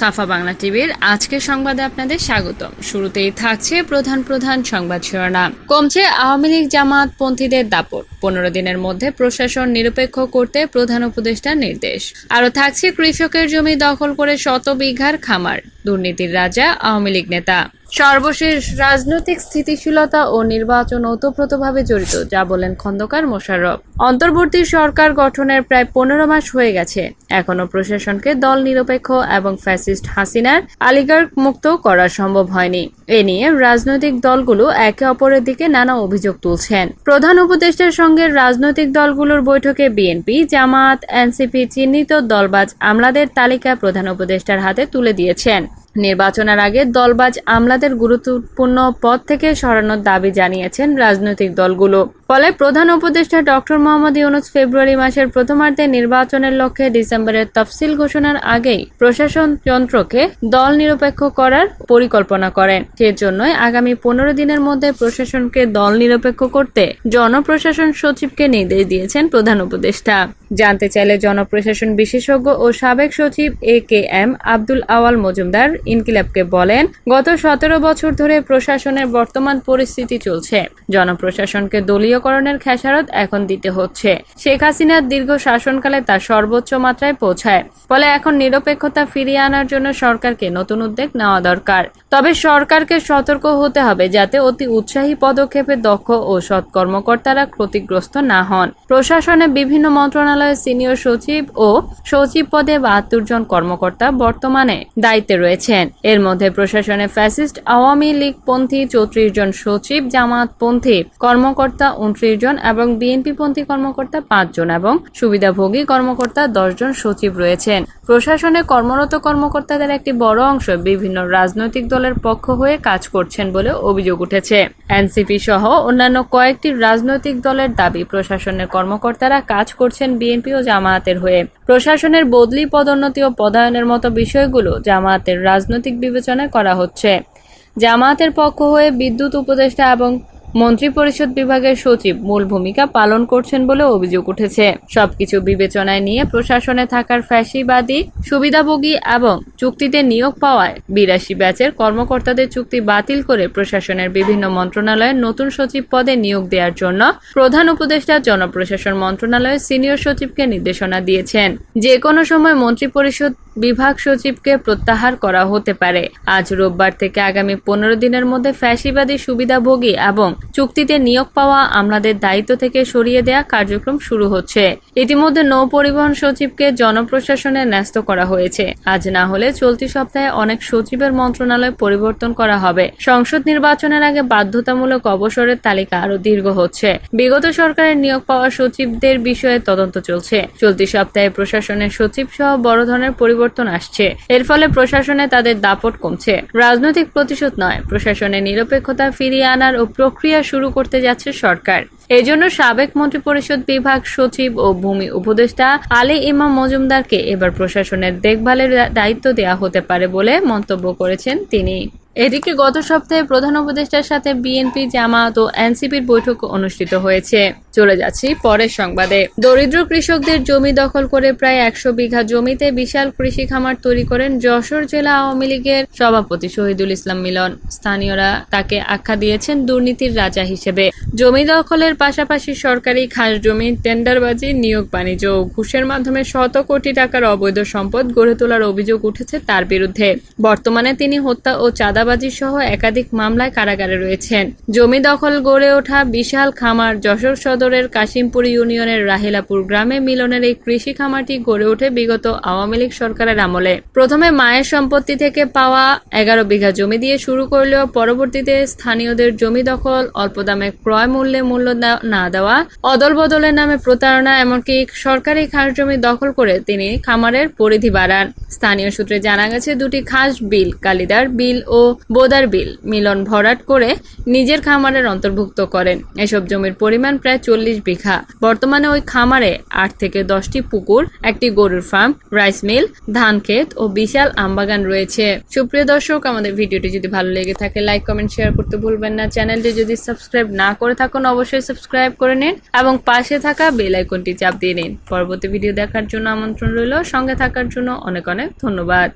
সাফা বাংলা টিভির আজকের সংবাদে আপনাদের স্বাগতম। শুরুতেই থাকছে প্রধান প্রধান সংবাদ শিরোনাম। কমছে আওয়ামী লীগ জামাত পন্থীদের দাপট। পনেরো দিনের মধ্যে প্রশাসন নিরপেক্ষ করতে প্রধান উপদেষ্টার নির্দেশ। আরও থাকছে কৃষকের জমি দখল করে শত বিঘার খামার। দুর্নীতির রাজা আওয়ামী লীগ নেতা। সর্বশেষ রাজনৈতিক স্থিতিশীলতা ও নির্বাচন ওতপ্রোতভাবে জড়িত, যা বলেন খন্দকার মোশাররফ। অন্তর্বর্তী সরকার গঠনের প্রায় পনেরো মাস হয়ে গেছে। এখনও প্রশাসনকে দল নিরপেক্ষ এবং ফ্যাসিস্ট হাসিনার আলিগার মুক্ত করা সম্ভব হয়নি। এ নিয়ে রাজনৈতিক দলগুলো একে অপরের দিকে নানা অভিযোগ তুলছেন। প্রধান উপদেষ্টার সঙ্গে রাজনৈতিক দলগুলোর বৈঠকে বিএনপি জামাত এনসিপি চিহ্নিত দলবাজ আমলাদের তালিকা প্রধান উপদেষ্টার হাতে তুলে দিয়েছেন। নির্বাচনের আগে দলবাজ আমলাদের গুরুত্বপূর্ণ পদ থেকে সরানোর দাবি জানিয়েছেন রাজনৈতিক দলগুলো। ফলে প্রধান উপদেষ্টা ডক্টর মোহাম্মদ ইউনুস ফেব্রুয়ারি মাসের প্রথমার্ধে নির্বাচনের লক্ষ্যে ডিসেম্বরের তফসিল ঘোষণার আগেই প্রশাসন যন্ত্রকে দল নিরপেক্ষ করার পরিকল্পনা করেন। সেজন্যই আগামী পনেরো দিনের মধ্যে প্রশাসনকে দল নিরপেক্ষ করতে জনপ্রশাসন সচিবকে নির্দেশ দিয়েছেন প্রধান উপদেষ্টা। জানতে চাইলে জনপ্রশাসন বিশেষজ্ঞ ও সাবেক সচিব A K M Abdul Awal Majumdar ইনকিলাবকে বলেন, গত সতেরো বছর ধরে প্রশাসনের বর্তমান পরিস্থিতি চলছে। জনপ্রশাসনকে দলীয়করণের খেসারত এখন দিতে হচ্ছে। শেখ হাসিনার দীর্ঘ শাসনকালে তা সর্বোচ্চ মাত্রায় পৌঁছায়। ফলে এখন নিরপেক্ষতা ফিরিয়ে আনার জন্য সরকারকে নতুন উদ্যোগ নেওয়া দরকার। তবে সরকারকে সতর্ক হতে হবে যাতে অতি উৎসাহী পদক্ষেপে দক্ষ ও সৎ কর্মকর্তারা ক্ষতিগ্রস্ত না হন। প্রশাসনে বিভিন্ন মন্ত্রণালয়ের সিনিয়র সচিব ও সচিব পদে বাহাত্তর জন কর্মকর্তা বর্তমানে দায়িত্বে রয়েছেন। এর মধ্যে প্রশাসনে ফ্যাসিস্ট আওয়ামী লীগ পন্থী চৌত্রিশ জন সচিব, জামাতপন্থী কর্মকর্তা উনত্রিশ জন এবং বিএনপি পন্থী কর্মকর্তা পাঁচ জন এবং সুবিধাভোগী কর্মকর্তা দশ জন সচিব রয়েছেন। প্রশাসনে কর্মরত কর্মকর্তাদের একটি বড় অংশ বিভিন্ন রাজনৈতিক দলের পক্ষ হয়ে কাজ করছেন বলে অভিযোগ উঠেছে। এনসিপি সহ অন্যান্য কয়েকটি রাজনৈতিক দলের দাবি প্রশাসনের কর্মকর্তারা কাজ করছেন বিএনপি ও জামায়াতের হয়ে। প্রশাসনের বদলি, পদোন্নতি ও পদায়নের মতো বিষয়গুলো জামায়াতের রাজনৈতিক বিবেচনায় করা হচ্ছে। জামায়াতের পক্ষ হয়ে বিদ্যুৎ উপদেষ্টা এবং মন্ত্রিপরিষদ বিভাগের সচিব মূল ভূমিকা পালন করছেন বলে অভিযোগ উঠেছে। সবকিছু বিবেচনায় নিয়ে প্রশাসনে থাকার ফ্যাসিবাদী, সুবিধাভোগী এবং চুক্তিতে নিয়োগ পাওয়ায় বিরাশি ব্যাচের কর্মকর্তাদের চুক্তি বাতিল করে প্রশাসনের বিভিন্ন মন্ত্রণালয়ের নতুন সচিব পদে নিয়োগ দেওয়ার জন্য প্রধান উপদেষ্টা, জনপ্রশাসন মন্ত্রণালয়ের সিনিয়র সচিবকে নির্দেশনা দিয়েছেন। যে কোনো সময় মন্ত্রিপরিষদ বিভাগ সচিবকে প্রত্যাহার করা হতে পারে। আজ রোববার থেকে আগামী পনেরো দিনের মধ্যে ফ্যাসিবাদী সুবিধাভোগী এবং চুক্তিতে নিয়োগ পাওয়া আমলাদের দায়িত্ব থেকে সরিয়ে দেয়া কার্যক্রম শুরু হচ্ছে। ইতিমধ্যে নৌ পরিবহন সচিবকে জনপ্রশাসনে ন্যস্ত করা হয়েছে। আজ না হলে চলতি সপ্তাহে অনেক সচিবের মন্ত্রণালয় পরিবর্তন করা হবে। সংসদ নির্বাচনের আগে বাধ্যতামূলক অবসরের তালিকা আরও দীর্ঘ হচ্ছে। বিগত সরকারের নিয়োগ পাওয়া সচিবদের বিষয়ে তদন্ত চলছে। চলতি সপ্তাহে প্রশাসনের সচিব সহ বড় ধরনের পরিবর্তন আসছে। এর ফলে প্রশাসনে তাদের দাপট কমছে। রাজনৈতিক প্রতিশোধ নয় প্রশাসনে নিরপেক্ষতা ফিরিয়ে আনার ও প্রক্রিয়া শুরু করতে যাচ্ছে সরকার। এজন্য সাবেক মন্ত্রিপরিষদ বিভাগ সচিব ও ভূমি উপদেষ্টা আলী ইমাম মজুমদারকে এবার প্রশাসনের দেখভালের দায়িত্ব দেওয়া হতে পারে বলে মন্তব্য করেছেন তিনি। এদিকে গত সপ্তাহে প্রধান উপদেষ্টার সাথে বিএনপি জামাত ও এনসিপির বৈঠক অনুষ্ঠিত হয়েছে। চলে যাচ্ছি পরের সংবাদে। দরিদ্র কৃষকদের জমি দখল করে প্রায় একশো বিঘা জমিতে বিশাল কৃষি খামার তৈরি করেন যশোর জেলা আওয়ামী লীগের সভাপতি শহীদুল ইসলাম মিলন। স্থানীয়রা তাকে আখ্যা দিয়েছেন দুর্নীতির রাজা হিসেবে। জমি দখলের পাশাপাশি সরকারি খাস জমি, টেন্ডারবাজি, নিয়োগ বাণিজ্য ও ঘুষের মাধ্যমে শত কোটি টাকার অবৈধ সম্পদ গড়ে তোলার অভিযোগ উঠেছে তার বিরুদ্ধে। বর্তমানে তিনি হত্যা ও চাঁদাবাজি সহ একাধিক মামলায় কারাগারে রয়েছেন। জমি দখল গড়ে ওঠা বিশাল খামার যশোর সদরের কাশিমপুর ইউনিয়নের রাহিলাপুর গ্রামে মিলনের এই কৃষি খামারটি গড়ে ওঠে বিগত আওয়ামী লীগ সরকারের আমলে। প্রথমে মায়ের সম্পত্তি থেকে পাওয়া এগারো বিঘা জমি দিয়ে শুরু করলেও পরবর্তীতে স্থানীয়দের জমি দখল, অল্প দামে ক্রয় মূল্যে মূল্য না দেওয়া, অদল বদলের নামে প্রতারণা, এমনকি সরকারি খাস জমি দখল করে তিনি খামারের পরিধি বাড়ান। স্থানীয় সূত্রে জানা গেছে, দুটি খাস বিল, কালিদার বিল ও বোদার বিল মিলন ভরাট করে নিজের খামারের অন্তর্ভুক্ত করেন। এসব জমির পরিমাণ প্রায় চল্লিশ বিঘা। বর্তমানে ওই খামারে আট থেকে দশটি পুকুর, একটি গরুর ফার্ম, রাইস মিল, ধান ক্ষেত ও বিশাল আমবাগান রয়েছে। সুপ্রিয় দর্শক, আমাদের ভিডিওটি যদি ভালো লেগে থাকে, লাইক, কমেন্ট, শেয়ার করতে ভুলবেন না। চ্যানেলটি যদি সাবস্ক্রাইব না করে থাকুন, অবশ্যই সাবস্ক্রাইব করে নিন এবং পাশে থাকা বেল আইকনটি চাপ দিয়ে নিন। পরবর্তী ভিডিও দেখার জন্য আমন্ত্রণ রইল। সঙ্গে থাকার জন্য অনেক অনেক ধন্যবাদ।